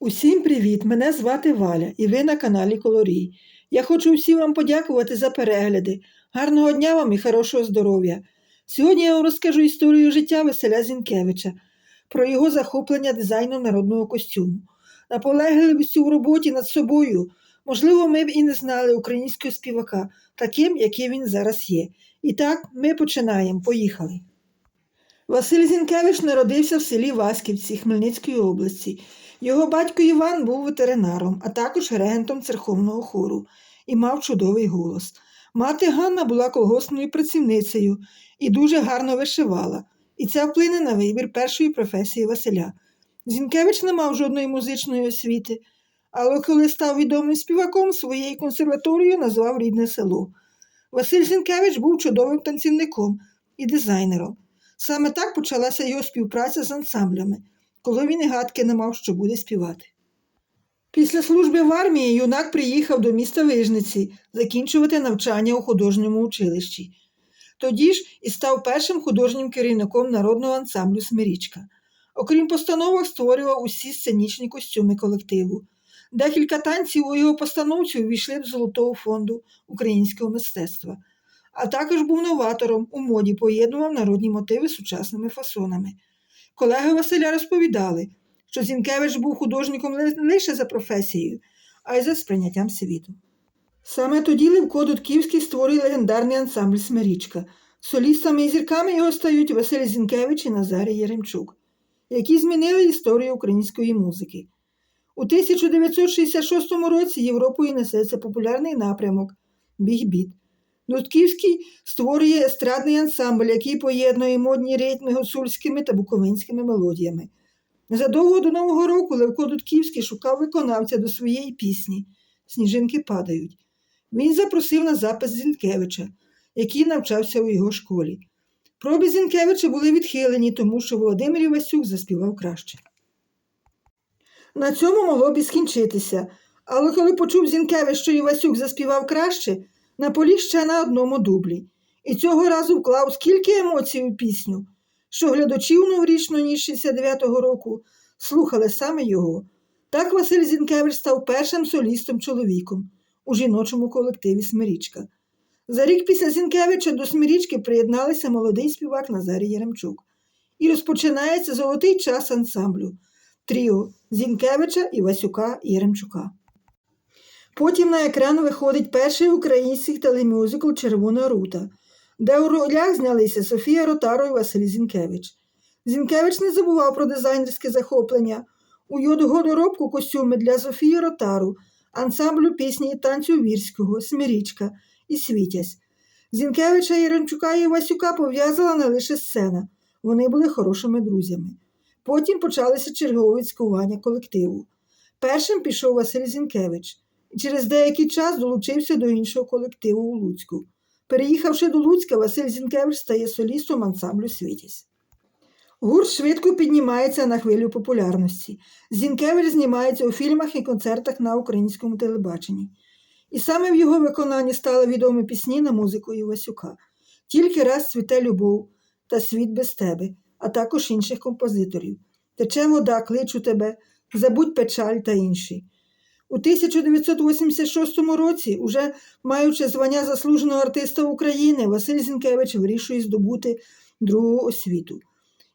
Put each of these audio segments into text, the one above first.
Усім привіт! Мене звати Валя і ви на каналі Колорій. Я хочу всім вам подякувати за перегляди. Гарного дня вам і хорошого здоров'я. Сьогодні я вам розкажу історію життя Василя Зінкевича, про його захоплення дизайном народного костюму. Наполегливістю в роботі над собою. Можливо, ми б і не знали українського співака, таким, яким він зараз є. І так, ми починаємо. Поїхали. Василь Зінкевич народився в селі Васьківці Хмельницької області. Його батько Іван був ветеринаром, а також регентом церковного хору і мав чудовий голос. Мати Ганна була колгоспною працівницею і дуже гарно вишивала, і це вплине на вибір першої професії Василя. Зінкевич не мав жодної музичної освіти, але коли став відомим співаком, своєю консерваторією назвав рідне село. Василь Зінкевич був чудовим танцівником і дизайнером. Саме так почалася його співпраця з ансамблями, коли він і гадки не мав, що буде співати. Після служби в армії юнак приїхав до міста Вижниці закінчувати навчання у художньому училищі. Тоді ж і став першим художнім керівником народного ансамблю Смирічка. Окрім постановок, створював усі сценічні костюми колективу. Декілька танців у його постановці увійшли до Золотого фонду українського мистецтва, а також був новатором у моді, поєднував народні мотиви з сучасними фасонами. Колеги Василя розповідали, що Зінкевич був художником не лише за професією, а й за сприйняттям світу. Саме тоді Левко Дудківський створив легендарний ансамбль Смирічка. Солістами і зірками його стають Василь Зінкевич і Назарій Яремчук, які змінили історію української музики. У 1966 році Європою несеться популярний напрямок Біг-біт. Дудківський створює естрадний ансамбль, який поєднує модні ритми гуцульськими та буковинськими мелодіями. Незадовго до Нового року Левко Дудківський шукав виконавця до своєї пісні Сніжинки падають. Він запросив на запис Зінкевича, який навчався у його школі. Проби Зінкевича були відхилені, тому що Володимир Івасюк заспівав краще. На цьому могло б і скінчитися, але коли почув Зінкевич, що Івасюк заспівав краще, наполіг ще на одному дублі. І цього разу вклав скільки емоцій у пісню, що глядачі у новорічну ніж 69-го року слухали саме його. Так Василь Зінкевич став першим солістом чоловіком у жіночому колективі Смирічка. За рік після Зінкевича до Смирічки приєдналися молодий співак Назарій Яремчук. І розпочинається золотий час ансамблю тріо Зінкевича, Івасюка і Яремчука. Потім на екран виходить перший український телемюзикл Червона рута, де у ролях знялися Софія Ротаро і Василь Зінкевич. Зінкевич не забував про дизайнерське захоплення. У його доробку костюми для Софії Ротару, ансамблю пісні і танцю Вірського, Смирічка і Світязь. Зінкевича Яремчука і Васюка пов'язала не лише сцена, вони були хорошими друзями. Потім почалися чергові цькування колективу. Першим пішов Василь Зінкевич через деякий час долучився до іншого колективу у Луцьку. Переїхавши до Луцька, Василь Зінкевич стає солістом ансамблю Світязь. Гурт швидко піднімається на хвилю популярності. Зінкевич знімається у фільмах і концертах на українському телебаченні. І саме в його виконанні стали відомі пісні на музику Івасюка Тільки раз цвіте любов та світ без тебе, а також інших композиторів. Тече вода, кличу тебе, забудь печаль та інші. У 1986 році, уже маючи звання заслуженого артиста України, Василь Зінкевич вирішує здобути другу освіту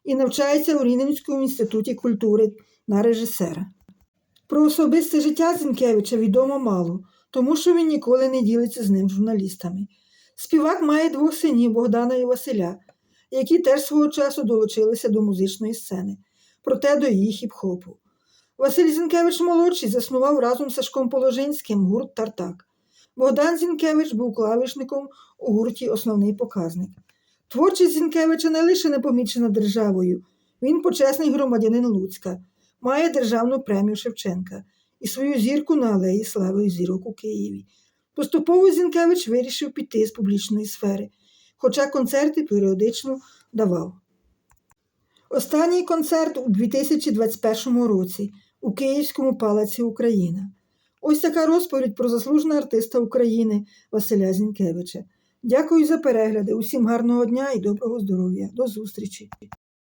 і навчається у Рівненському інституті культури на режисера. Про особисте життя Зінкевича відомо мало, тому що він ніколи не ділиться з ним журналістами. Співак має двох синів Богдана і Василя, які теж свого часу долучилися до музичної сцени, проте до її хіп-хопу. Василь Зінкевич молодший заснував разом з Сашком Положинським гурт Тартак. Богдан Зінкевич був клавішником у гурті Основний показник. Творчість Зінкевича не лише не помічена державою, він почесний громадянин Луцька, має державну премію Шевченка і свою зірку на алеї Слави зірок у Києві. Поступово Зінкевич вирішив піти з публічної сфери, хоча концерти періодично давав. Останній концерт у 2021 році у Київському палаці Україна. Ось така розповідь про заслуженого артиста України Василя Зінкевича. Дякую за перегляди. Усім гарного дня і доброго здоров'я. До зустрічі!